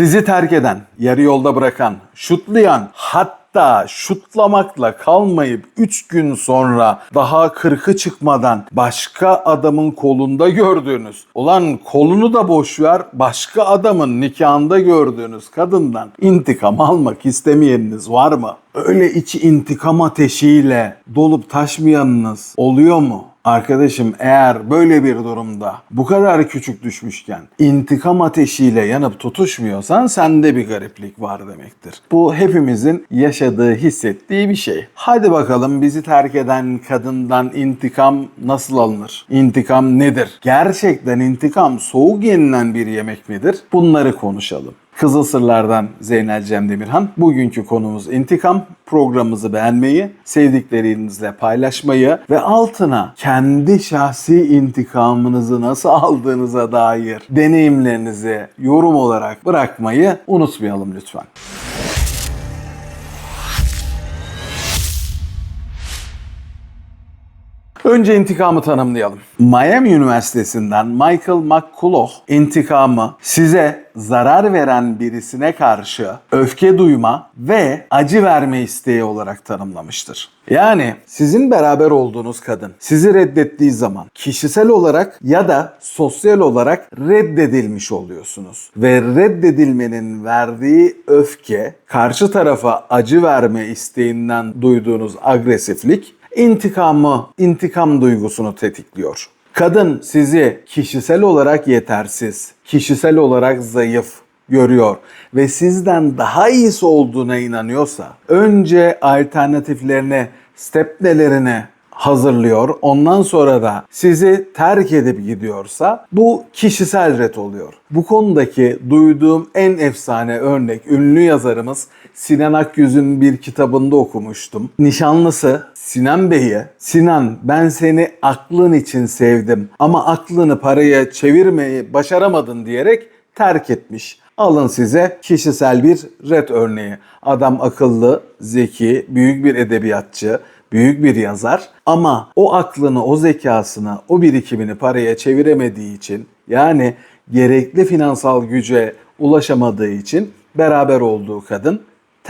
Sizi terk eden, yarı yolda bırakan, şutlayan, hatta şutlamakla kalmayıp 3 gün sonra daha kırkı çıkmadan başka adamın kolunda gördüğünüz, ulan kolunu da boş ver başka adamın nikahında gördüğünüz kadından intikam almak istemeyeniniz var mı? Öyle içi intikam ateşiyle dolup taşmayanınız oluyor mu? Arkadaşım eğer böyle bir durumda bu kadar küçük düşmüşken intikam ateşiyle yanıp tutuşmuyorsan sende bir gariplik var demektir. Bu hepimizin yaşadığı, hissettiği bir şey. Hadi bakalım bizi terk eden kadından intikam nasıl alınır? İntikam nedir? Gerçekten intikam soğuk yenilen bir yemek midir? Bunları konuşalım. Kızıl Sırlardan Zeynel Cem Demirhan. Bugünkü konumuz intikam. Programımızı beğenmeyi, sevdiklerinizle paylaşmayı ve altına kendi şahsi intikamınızı nasıl aldığınıza dair deneyimlerinizi yorum olarak bırakmayı unutmayalım lütfen. Önce intikamı tanımlayalım. Miami Üniversitesi'nden Michael McCullough intikamı size zarar veren birisine karşı öfke duyma ve acı verme isteği olarak tanımlamıştır. Yani sizin beraber olduğunuz kadın sizi reddettiği zaman kişisel olarak ya da sosyal olarak reddedilmiş oluyorsunuz. Ve reddedilmenin verdiği öfke karşı tarafa acı verme isteğinden duyduğunuz agresiflik intikamı, intikam duygusunu tetikliyor. Kadın sizi kişisel olarak yetersiz, kişisel olarak zayıf görüyor ve sizden daha iyisi olduğuna inanıyorsa önce alternatiflerini, stepnelerini hazırlıyor. Ondan sonra da sizi terk edip gidiyorsa bu kişisel ret oluyor. Bu konudaki duyduğum en efsane örnek ünlü yazarımız Sinan Akyüz'ün bir kitabında okumuştum. Nişanlısı Sinan Bey'e Sinan ben seni aklın için sevdim ama aklını paraya çevirmeyi başaramadın diyerek terk etmiş. Alın size kişisel bir red örneği. Adam akıllı, zeki, büyük bir edebiyatçı, büyük bir yazar ama o aklını, o zekasını, o birikimini paraya çeviremediği için yani gerekli finansal güce ulaşamadığı için beraber olduğu kadın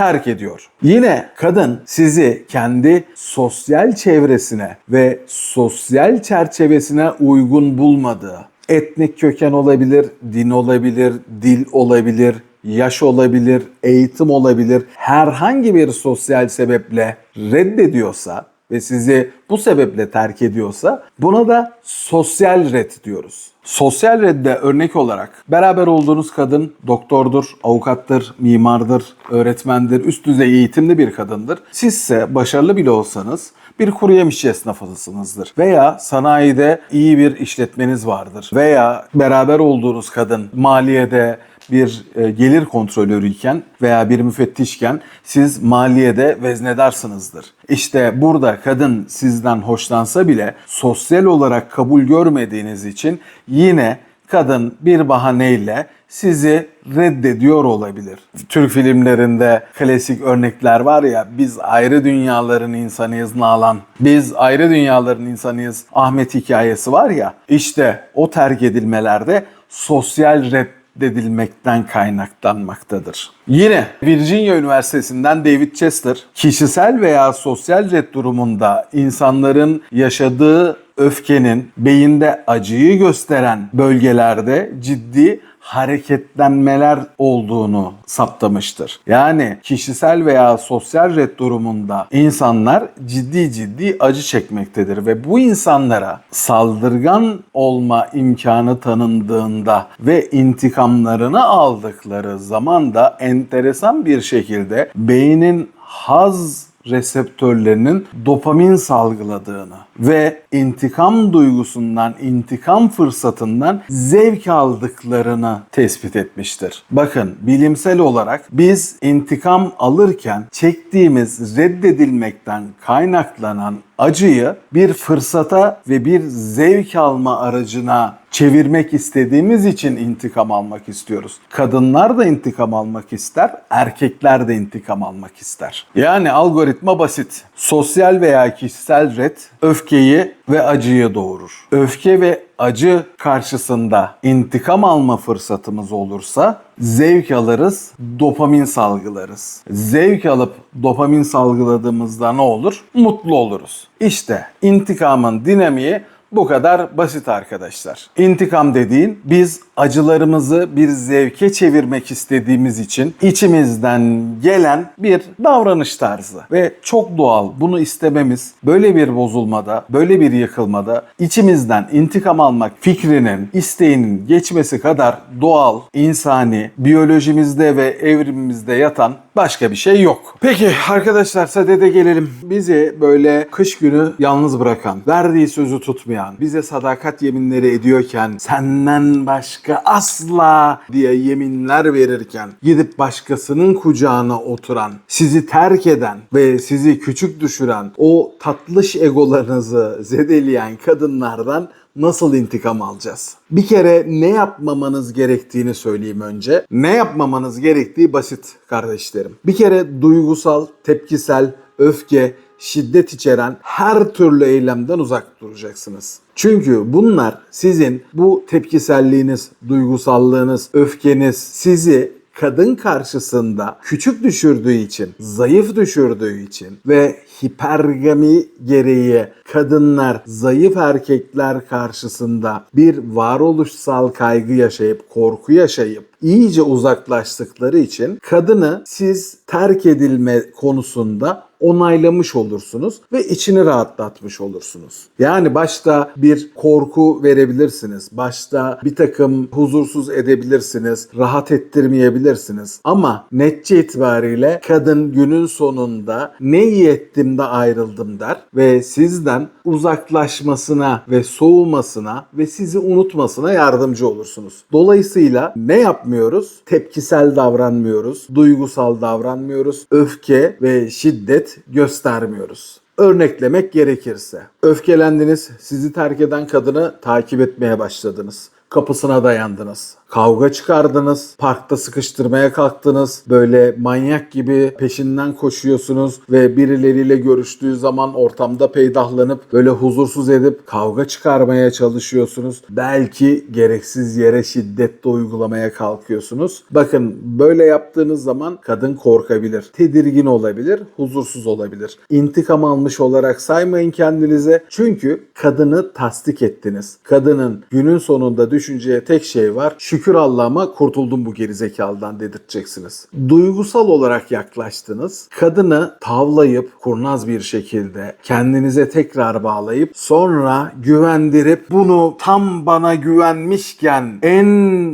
terk ediyor. Yine kadın sizi kendi sosyal çevresine ve sosyal çerçevesine uygun bulmadığı, etnik köken olabilir, din olabilir, dil olabilir, yaş olabilir, eğitim olabilir. Herhangi bir sosyal sebeple reddediyorsa ve sizi bu sebeple terk ediyorsa buna da sosyal red diyoruz. Sosyal redde örnek olarak beraber olduğunuz kadın doktordur, avukattır, mimardır, öğretmendir, üst düzey eğitimli bir kadındır. Sizse başarılı bile olsanız bir kuru yemişçi esnafısınızdır. Veya sanayide iyi bir işletmeniz vardır. Veya beraber olduğunuz kadın maliyede bir e, gelir kontrolörüyken veya bir müfettişken siz maliyede veznedarsınızdır. İşte burada kadın sizden hoşlansa bile sosyal olarak kabul görmediğiniz için yine kadın bir bahaneyle sizi reddediyor olabilir. Türk filmlerinde klasik örnekler var ya biz ayrı dünyaların insanıyız Nalan. Biz ayrı dünyaların insanıyız Ahmet hikayesi var ya işte o terk edilmelerde sosyal red reddedilmekten kaynaklanmaktadır. Yine Virginia Üniversitesi'nden David Chester, kişisel veya sosyal red durumunda insanların yaşadığı öfkenin beyinde acıyı gösteren bölgelerde ciddi hareketlenmeler olduğunu saptamıştır. Yani kişisel veya sosyal red durumunda insanlar ciddi ciddi acı çekmektedir ve bu insanlara saldırgan olma imkanı tanındığında ve intikamlarını aldıkları zaman da enteresan bir şekilde beynin haz reseptörlerinin dopamin salgıladığını ve intikam duygusundan, intikam fırsatından zevk aldıklarını tespit etmiştir. Bakın bilimsel olarak biz intikam alırken çektiğimiz reddedilmekten kaynaklanan acıyı bir fırsata ve bir zevk alma aracına çevirmek istediğimiz için intikam almak istiyoruz. Kadınlar da intikam almak ister, erkekler de intikam almak ister. Yani algoritma basit. Sosyal veya kişisel red öfke öfkeyi ve acıyı doğurur. Öfke ve acı karşısında intikam alma fırsatımız olursa zevk alırız, dopamin salgılarız. Zevk alıp dopamin salgıladığımızda ne olur? Mutlu oluruz. İşte intikamın dinamiği bu kadar basit arkadaşlar. İntikam dediğin biz acılarımızı bir zevke çevirmek istediğimiz için içimizden gelen bir davranış tarzı ve çok doğal bunu istememiz böyle bir bozulmada, böyle bir yıkılmada içimizden intikam almak fikrinin, isteğinin geçmesi kadar doğal, insani, biyolojimizde ve evrimimizde yatan başka bir şey yok. Peki arkadaşlar sadede gelelim. Bizi böyle kış günü yalnız bırakan, verdiği sözü tutmayan, bize sadakat yeminleri ediyorken senden başka asla diye yeminler verirken gidip başkasının kucağına oturan, sizi terk eden ve sizi küçük düşüren o tatlış egolarınızı zedeleyen kadınlardan nasıl intikam alacağız? Bir kere ne yapmamanız gerektiğini söyleyeyim önce. Ne yapmamanız gerektiği basit kardeşlerim. Bir kere duygusal, tepkisel, öfke, şiddet içeren her türlü eylemden uzak duracaksınız. Çünkü bunlar sizin bu tepkiselliğiniz, duygusallığınız, öfkeniz sizi kadın karşısında küçük düşürdüğü için, zayıf düşürdüğü için ve hipergami gereği kadınlar zayıf erkekler karşısında bir varoluşsal kaygı yaşayıp korku yaşayıp iyice uzaklaştıkları için kadını siz terk edilme konusunda onaylamış olursunuz ve içini rahatlatmış olursunuz. Yani başta bir korku verebilirsiniz. Başta bir takım huzursuz edebilirsiniz. Rahat ettirmeyebilirsiniz. Ama netçe itibariyle kadın günün sonunda ne iyi ettim de ayrıldım der ve sizden uzaklaşmasına ve soğumasına ve sizi unutmasına yardımcı olursunuz. Dolayısıyla ne yapmıyoruz? Tepkisel davranmıyoruz, duygusal davranmıyoruz, öfke ve şiddet göstermiyoruz. Örneklemek gerekirse, öfkelendiniz, sizi terk eden kadını takip etmeye başladınız. Kapısına dayandınız. Kavga çıkardınız. Parkta sıkıştırmaya kalktınız. Böyle manyak gibi peşinden koşuyorsunuz ve birileriyle görüştüğü zaman ortamda peydahlanıp böyle huzursuz edip kavga çıkarmaya çalışıyorsunuz. Belki gereksiz yere şiddet de uygulamaya kalkıyorsunuz. Bakın böyle yaptığınız zaman kadın korkabilir, tedirgin olabilir, huzursuz olabilir. İntikam almış olarak saymayın kendinize. Çünkü kadını tasdik ettiniz. Kadının günün sonunda düşüneceği tek şey var. Şükür Allah'ıma kurtuldum bu gerizekalıdan dedirteceksiniz. Duygusal olarak yaklaştınız. Kadını tavlayıp kurnaz bir şekilde kendinize tekrar bağlayıp sonra güvendirip bunu tam bana güvenmişken en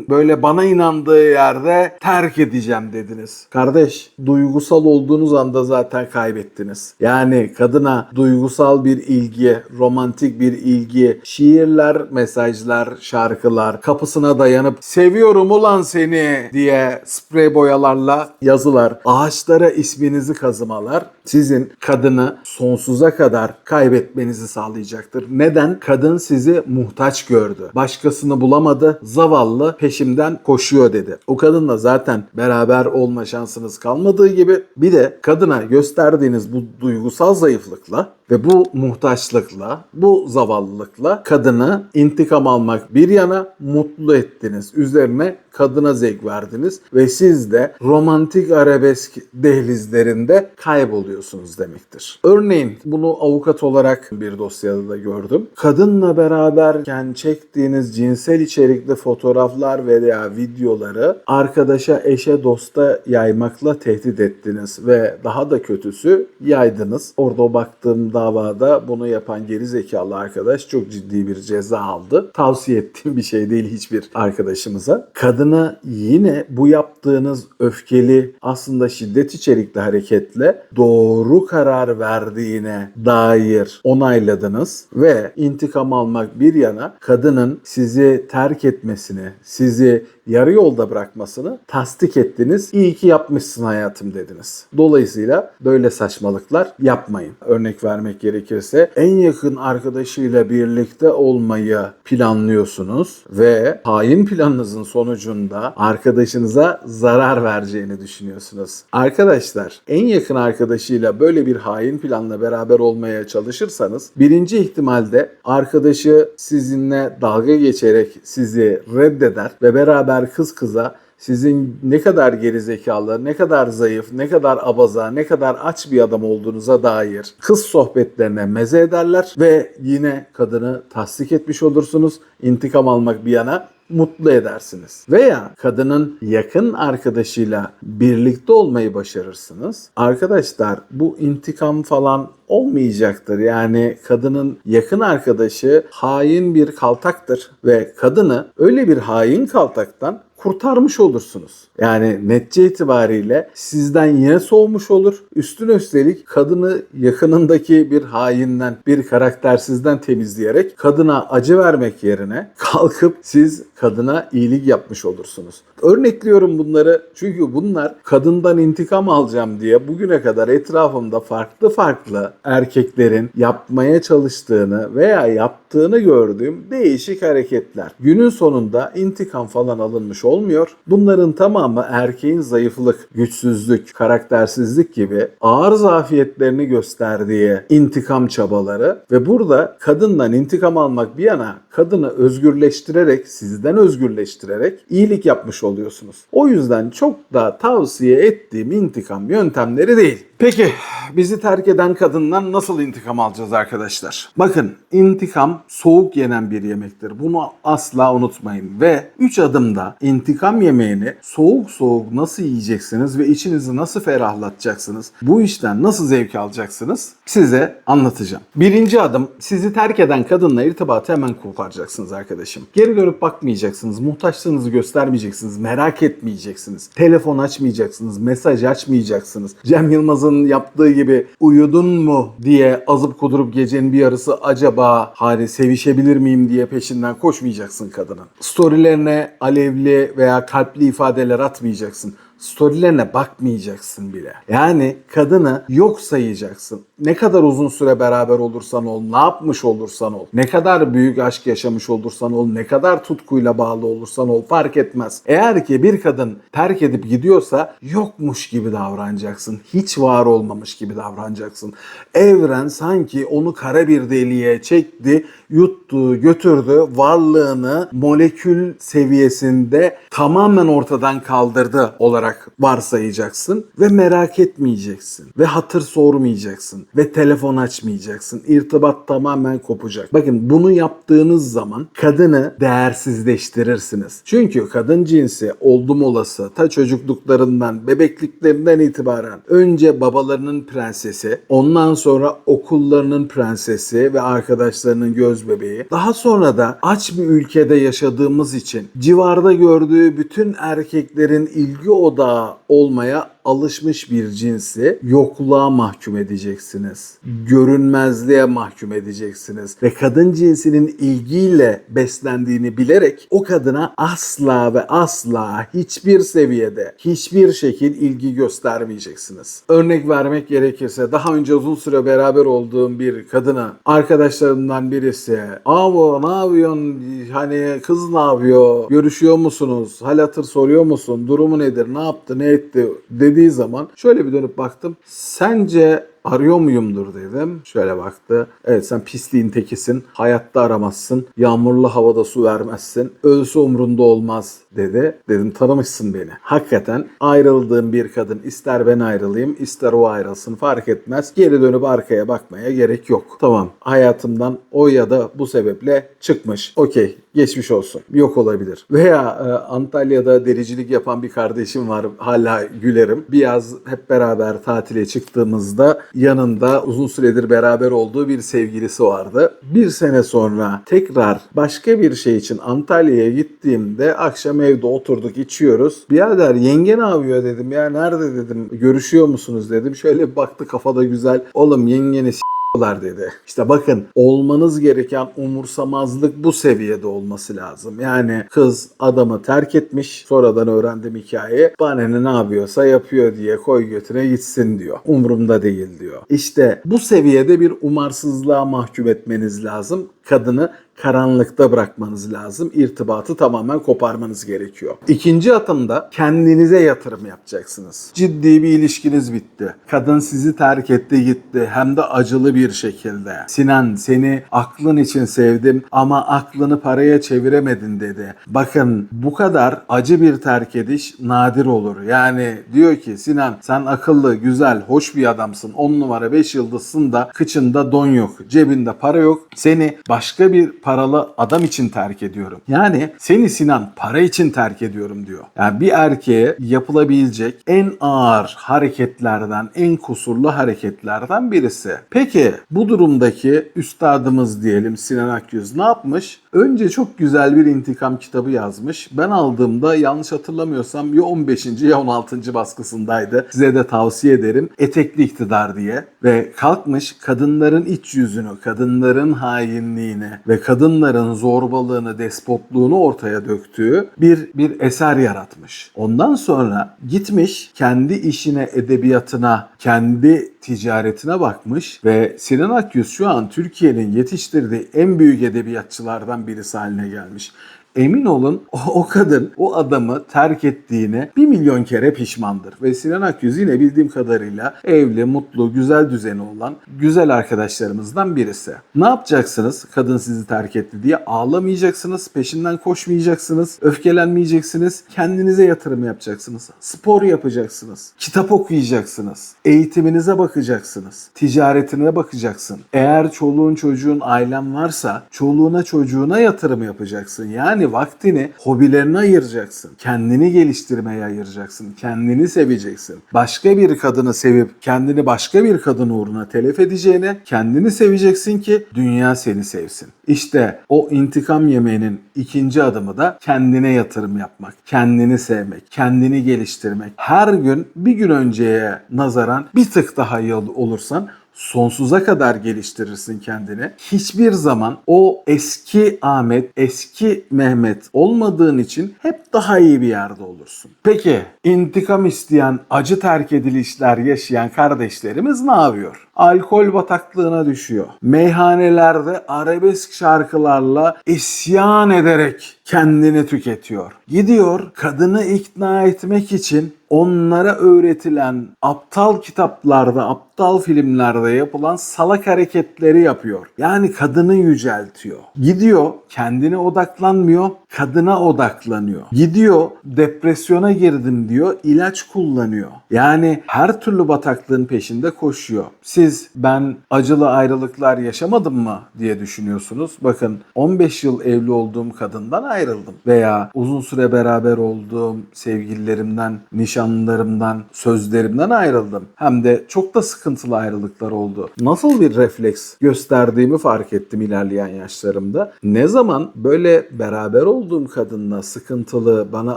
böyle bana inandığı yerde terk edeceğim dediniz. Kardeş duygusal olduğunuz anda zaten kaybettiniz. Yani kadına duygusal bir ilgi, romantik bir ilgi, şiirler, mesajlar, şarkılar, kapısına dayanıp seviyorum ulan seni diye sprey boyalarla yazılar, ağaçlara isminizi kazımalar sizin kadını sonsuza kadar kaybetmenizi sağlayacaktır. Neden? Kadın sizi muhtaç gördü. Başkasını bulamadı. Zavallı peşimden koşuyor dedi. O kadınla zaten beraber olma şansınız kalmadığı gibi bir de kadına gösterdiğiniz bu duygusal zayıflıkla ve bu muhtaçlıkla, bu zavallılıkla kadını intikam almak bir yana mutlu ettiniz. Üzerine kadına zevk verdiniz ve siz de romantik arabesk dehlizlerinde kayboluyorsunuz demektir. Örneğin bunu avukat olarak bir dosyada da gördüm. Kadınla beraberken çektiğiniz cinsel içerikli fotoğraflar veya videoları arkadaşa, eşe, dosta yaymakla tehdit ettiniz ve daha da kötüsü yaydınız. Orada baktığım davada bunu yapan geri zekalı arkadaş çok ciddi bir ceza aldı. Tavsiye ettiğim bir şey değil hiçbir arkadaşımıza. Kadına yine bu yaptığınız öfkeli aslında şiddet içerikli hareketle doğru karar verdiğine dair onayladınız ve intikam almak bir yana kadının sizi terk etmesini, sizi yarı yolda bırakmasını tasdik ettiniz. İyi ki yapmışsın hayatım dediniz. Dolayısıyla böyle saçmalıklar yapmayın. Örnek vermek gerekirse en yakın arkadaşıyla birlikte olmayı planlıyorsunuz ve hain planınızın sonucunda sonucunda arkadaşınıza zarar vereceğini düşünüyorsunuz. Arkadaşlar en yakın arkadaşıyla böyle bir hain planla beraber olmaya çalışırsanız birinci ihtimalde arkadaşı sizinle dalga geçerek sizi reddeder ve beraber kız kıza sizin ne kadar gerizekalı, ne kadar zayıf, ne kadar abaza, ne kadar aç bir adam olduğunuza dair kız sohbetlerine meze ederler ve yine kadını tasdik etmiş olursunuz. İntikam almak bir yana mutlu edersiniz. Veya kadının yakın arkadaşıyla birlikte olmayı başarırsınız. Arkadaşlar bu intikam falan olmayacaktır. Yani kadının yakın arkadaşı hain bir kaltaktır ve kadını öyle bir hain kaltaktan kurtarmış olursunuz. Yani netçe itibariyle sizden yine soğumuş olur. Üstüne üstelik kadını yakınındaki bir hainden, bir karaktersizden temizleyerek kadına acı vermek yerine kalkıp siz kadına iyilik yapmış olursunuz. Örnekliyorum bunları çünkü bunlar kadından intikam alacağım diye bugüne kadar etrafımda farklı farklı erkeklerin yapmaya çalıştığını veya yaptığını gördüğüm değişik hareketler. Günün sonunda intikam falan alınmış olmuyor. Bunların tamamı erkeğin zayıflık, güçsüzlük, karaktersizlik gibi ağır zafiyetlerini gösterdiği intikam çabaları ve burada kadından intikam almak bir yana kadını özgürleştirerek, sizden özgürleştirerek iyilik yapmış oluyorsunuz. O yüzden çok da tavsiye ettiğim intikam yöntemleri değil. Peki bizi terk eden kadından nasıl intikam alacağız arkadaşlar? Bakın intikam soğuk yenen bir yemektir. Bunu asla unutmayın. Ve 3 adımda intikam yemeğini soğuk soğuk nasıl yiyeceksiniz ve içinizi nasıl ferahlatacaksınız? Bu işten nasıl zevk alacaksınız? Size anlatacağım. Birinci adım sizi terk eden kadınla irtibatı hemen koparacaksınız arkadaşım. Geri dönüp bakmayacaksınız. Muhtaçlığınızı göstermeyeceksiniz. Merak etmeyeceksiniz. Telefon açmayacaksınız. Mesaj açmayacaksınız. Cem Yılmaz'ın yaptığı gibi uyudun mu diye azıp kudurup gecenin bir yarısı acaba hani sevişebilir miyim diye peşinden koşmayacaksın kadının. Storylerine alevli veya kalpli ifadeler atmayacaksın storylerine bakmayacaksın bile. Yani kadını yok sayacaksın. Ne kadar uzun süre beraber olursan ol, ne yapmış olursan ol, ne kadar büyük aşk yaşamış olursan ol, ne kadar tutkuyla bağlı olursan ol fark etmez. Eğer ki bir kadın terk edip gidiyorsa yokmuş gibi davranacaksın. Hiç var olmamış gibi davranacaksın. Evren sanki onu kara bir deliğe çekti, yuttu, götürdü, varlığını molekül seviyesinde tamamen ortadan kaldırdı olarak varsayacaksın ve merak etmeyeceksin ve hatır sormayacaksın ve telefon açmayacaksın. İrtibat tamamen kopacak. Bakın bunu yaptığınız zaman kadını değersizleştirirsiniz. Çünkü kadın cinsi oldum olası ta çocukluklarından, bebekliklerinden itibaren önce babalarının prensesi, ondan sonra okullarının prensesi ve arkadaşlarının göz bebeği. Daha sonra da aç bir ülkede yaşadığımız için civarda gördüğü bütün erkeklerin ilgi odağı olmaya alışmış bir cinsi yokluğa mahkum edeceksiniz. Görünmezliğe mahkum edeceksiniz. Ve kadın cinsinin ilgiyle beslendiğini bilerek o kadına asla ve asla hiçbir seviyede, hiçbir şekil ilgi göstermeyeceksiniz. Örnek vermek gerekirse daha önce uzun süre beraber olduğum bir kadına arkadaşlarımdan birisi Avo ne yapıyorsun? Hani kız ne yapıyor? Görüşüyor musunuz? Hal hatır soruyor musun? Durumu nedir? Ne yaptı? Ne etti? Dediği zaman şöyle bir dönüp baktım. Sence arıyor muyumdur dedim. Şöyle baktı. Evet sen pisliğin tekisin. Hayatta aramazsın. Yağmurlu havada su vermezsin. Ölse umrunda olmaz dedi. Dedim tanımışsın beni. Hakikaten ayrıldığım bir kadın ister ben ayrılayım ister o ayrılsın fark etmez. Geri dönüp arkaya bakmaya gerek yok. Tamam hayatımdan o ya da bu sebeple çıkmış. Okey geçmiş olsun. Yok olabilir. Veya e, Antalya'da dericilik yapan bir kardeşim var. Hala gülerim. Bir yaz hep beraber tatile çıktığımızda yanında uzun süredir beraber olduğu bir sevgilisi vardı. Bir sene sonra tekrar başka bir şey için Antalya'ya gittiğimde akşam evde oturduk içiyoruz. Birader yenge ne yapıyor dedim ya nerede dedim görüşüyor musunuz dedim. Şöyle baktı kafada güzel. Oğlum yengeni yapıyorlar dedi. İşte bakın olmanız gereken umursamazlık bu seviyede olması lazım. Yani kız adamı terk etmiş. Sonradan öğrendim hikayeyi. Bana ne yapıyorsa yapıyor diye koy götüne gitsin diyor. Umurumda değil diyor. İşte bu seviyede bir umarsızlığa mahkum etmeniz lazım kadını karanlıkta bırakmanız lazım. İrtibatı tamamen koparmanız gerekiyor. İkinci adımda kendinize yatırım yapacaksınız. Ciddi bir ilişkiniz bitti. Kadın sizi terk etti gitti hem de acılı bir şekilde. Sinan seni aklın için sevdim ama aklını paraya çeviremedin dedi. Bakın bu kadar acı bir terk ediş nadir olur. Yani diyor ki Sinan sen akıllı, güzel, hoş bir adamsın. 10 numara 5 yıldızsın da kıçında don yok, cebinde para yok. Seni başka bir paralı adam için terk ediyorum. Yani seni Sinan para için terk ediyorum diyor. Yani bir erkeğe yapılabilecek en ağır hareketlerden, en kusurlu hareketlerden birisi. Peki bu durumdaki üstadımız diyelim Sinan Akyüz ne yapmış? Önce çok güzel bir intikam kitabı yazmış. Ben aldığımda yanlış hatırlamıyorsam ya 15. ya 16. baskısındaydı. Size de tavsiye ederim. Etekli iktidar diye. Ve kalkmış kadınların iç yüzünü, kadınların hainliğini ve kadınların zorbalığını, despotluğunu ortaya döktüğü bir bir eser yaratmış. Ondan sonra gitmiş kendi işine, edebiyatına, kendi ticaretine bakmış ve Sinan Akyüz şu an Türkiye'nin yetiştirdiği en büyük edebiyatçılardan birisi haline gelmiş. Emin olun o, o kadın o adamı terk ettiğine bir milyon kere pişmandır. Ve Sinan Akyüz yine bildiğim kadarıyla evli, mutlu, güzel düzeni olan güzel arkadaşlarımızdan birisi. Ne yapacaksınız kadın sizi terk etti diye? Ağlamayacaksınız, peşinden koşmayacaksınız, öfkelenmeyeceksiniz, kendinize yatırım yapacaksınız. Spor yapacaksınız, kitap okuyacaksınız, eğitiminize bakacaksınız, ticaretine bakacaksın. Eğer çoluğun çocuğun ailen varsa çoluğuna çocuğuna yatırım yapacaksın. Yani vaktini hobilerine ayıracaksın. Kendini geliştirmeye ayıracaksın. Kendini seveceksin. Başka bir kadını sevip kendini başka bir kadın uğruna telef edeceğine kendini seveceksin ki dünya seni sevsin. İşte o intikam yemeğinin ikinci adımı da kendine yatırım yapmak, kendini sevmek, kendini geliştirmek. Her gün bir gün önceye nazaran bir tık daha iyi ol- olursan sonsuza kadar geliştirirsin kendini. Hiçbir zaman o eski Ahmet, eski Mehmet olmadığın için hep daha iyi bir yerde olursun. Peki intikam isteyen, acı terk edilişler yaşayan kardeşlerimiz ne yapıyor? Alkol bataklığına düşüyor. Meyhanelerde arabesk şarkılarla isyan ederek kendini tüketiyor. Gidiyor kadını ikna etmek için onlara öğretilen aptal kitaplarda, aptal filmlerde yapılan salak hareketleri yapıyor. Yani kadını yüceltiyor. Gidiyor kendine odaklanmıyor, kadına odaklanıyor. Gidiyor depresyona girdim diyor, ilaç kullanıyor. Yani her türlü bataklığın peşinde koşuyor. Siz ben acılı ayrılıklar yaşamadım mı diye düşünüyorsunuz. Bakın 15 yıl evli olduğum kadından ayrıldım. Veya uzun süre beraber olduğum sevgililerimden, nişanlılarımdan, sözlerimden ayrıldım. Hem de çok da sıkıntılı ayrılıklar oldu. Nasıl bir refleks gösterdiğimi fark ettim ilerleyen yaşlarımda. Ne zaman böyle beraber olduğum kadınla sıkıntılı, bana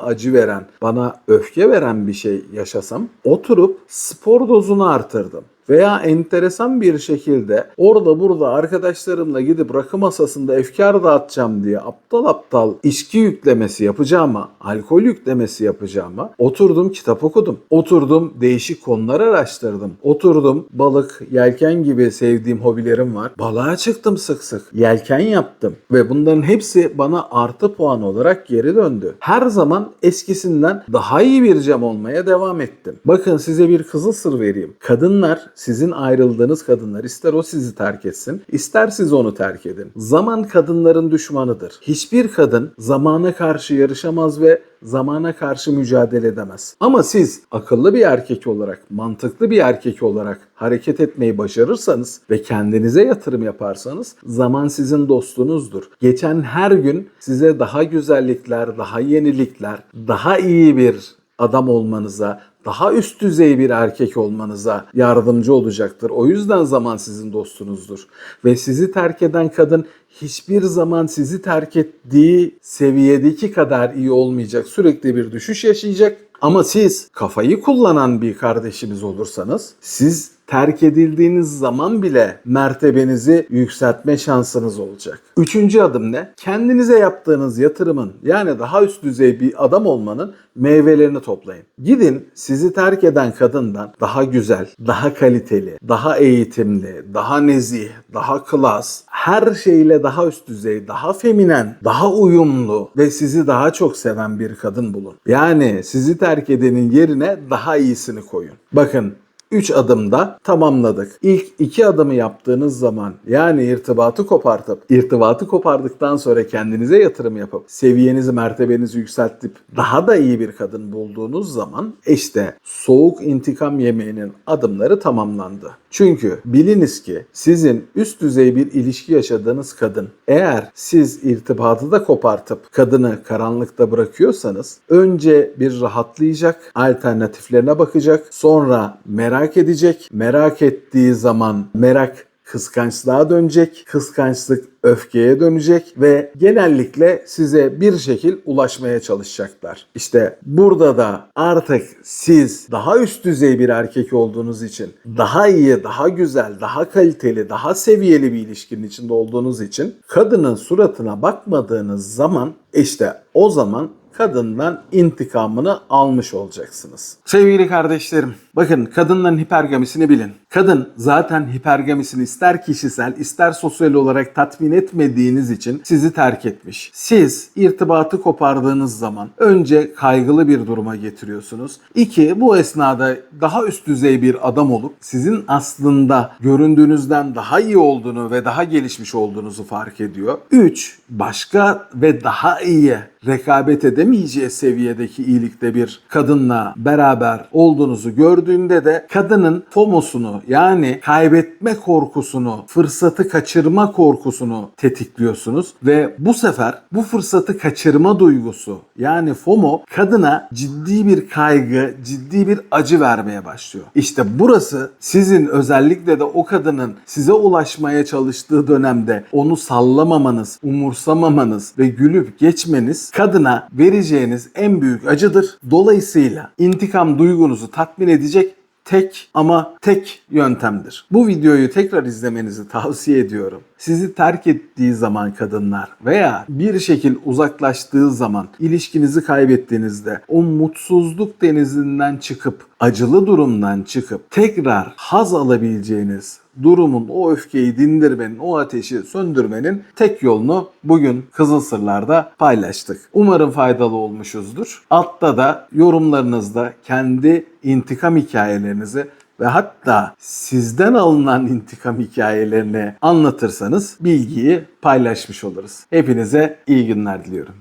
acı veren, bana öfke veren bir şey yaşasam oturup spor dozunu artırdım. Veya enteresan bir şekilde orada burada arkadaşlarımla gidip rakı masasında efkar dağıtacağım diye aptal aptal içki yüklemesi yapacağıma, alkol yüklemesi yapacağıma oturdum kitap okudum. Oturdum değişik konular araştırdım. Oturdum balık, yelken gibi sevdiğim hobilerim var. Balığa çıktım sık sık. Yelken yaptım. Ve bunların hepsi bana artı puan olarak geri döndü. Her zaman eskisinden daha iyi bir cam olmaya devam ettim. Bakın size bir kızıl sır vereyim. Kadınlar sizin ayrıldığınız kadınlar ister o sizi terk etsin, ister siz onu terk edin. Zaman kadınların düşmanıdır. Hiçbir kadın zamana karşı yarışamaz ve zamana karşı mücadele edemez. Ama siz akıllı bir erkek olarak, mantıklı bir erkek olarak hareket etmeyi başarırsanız ve kendinize yatırım yaparsanız zaman sizin dostunuzdur. Geçen her gün size daha güzellikler, daha yenilikler, daha iyi bir adam olmanıza, daha üst düzey bir erkek olmanıza yardımcı olacaktır. O yüzden zaman sizin dostunuzdur. Ve sizi terk eden kadın hiçbir zaman sizi terk ettiği seviyedeki kadar iyi olmayacak. Sürekli bir düşüş yaşayacak. Ama siz kafayı kullanan bir kardeşimiz olursanız, siz terk edildiğiniz zaman bile mertebenizi yükseltme şansınız olacak. Üçüncü adım ne? Kendinize yaptığınız yatırımın yani daha üst düzey bir adam olmanın meyvelerini toplayın. Gidin sizi terk eden kadından daha güzel, daha kaliteli, daha eğitimli, daha nezih, daha klas, her şeyle daha üst düzey, daha feminen, daha uyumlu ve sizi daha çok seven bir kadın bulun. Yani sizi terk edenin yerine daha iyisini koyun. Bakın 3 adımda tamamladık. İlk 2 adımı yaptığınız zaman yani irtibatı kopartıp irtibatı kopardıktan sonra kendinize yatırım yapıp seviyenizi mertebenizi yükseltip daha da iyi bir kadın bulduğunuz zaman işte soğuk intikam yemeğinin adımları tamamlandı. Çünkü biliniz ki sizin üst düzey bir ilişki yaşadığınız kadın eğer siz irtibatı da kopartıp kadını karanlıkta bırakıyorsanız önce bir rahatlayacak, alternatiflerine bakacak, sonra merak edecek. Merak ettiği zaman merak kıskançlığa dönecek. Kıskançlık öfkeye dönecek ve genellikle size bir şekil ulaşmaya çalışacaklar. İşte burada da artık siz daha üst düzey bir erkek olduğunuz için daha iyi, daha güzel, daha kaliteli, daha seviyeli bir ilişkinin içinde olduğunuz için kadının suratına bakmadığınız zaman işte o zaman kadından intikamını almış olacaksınız. Sevgili kardeşlerim, bakın kadınların hipergamisini bilin. Kadın zaten hipergamisini ister kişisel ister sosyal olarak tatmin etmediğiniz için sizi terk etmiş. Siz irtibatı kopardığınız zaman önce kaygılı bir duruma getiriyorsunuz. İki, bu esnada daha üst düzey bir adam olup sizin aslında göründüğünüzden daha iyi olduğunu ve daha gelişmiş olduğunuzu fark ediyor. Üç, başka ve daha iyi rekabet edemeyeceği seviyedeki iyilikte bir kadınla beraber olduğunuzu gördüğünde de kadının FOMO'sunu yani kaybetme korkusunu, fırsatı kaçırma korkusunu tetikliyorsunuz ve bu sefer bu fırsatı kaçırma duygusu yani FOMO kadına ciddi bir kaygı, ciddi bir acı vermeye başlıyor. İşte burası sizin özellikle de o kadının size ulaşmaya çalıştığı dönemde onu sallamamanız, umursamamanız ve gülüp geçmeniz kadına vereceğiniz en büyük acıdır. Dolayısıyla intikam duygunuzu tatmin edecek tek ama tek yöntemdir. Bu videoyu tekrar izlemenizi tavsiye ediyorum. Sizi terk ettiği zaman kadınlar veya bir şekil uzaklaştığı zaman ilişkinizi kaybettiğinizde o mutsuzluk denizinden çıkıp acılı durumdan çıkıp tekrar haz alabileceğiniz durumun o öfkeyi dindirmenin, o ateşi söndürmenin tek yolunu bugün Kızıl Sırlar'da paylaştık. Umarım faydalı olmuşuzdur. Altta da yorumlarınızda kendi intikam hikayelerinizi ve hatta sizden alınan intikam hikayelerini anlatırsanız bilgiyi paylaşmış oluruz. Hepinize iyi günler diliyorum.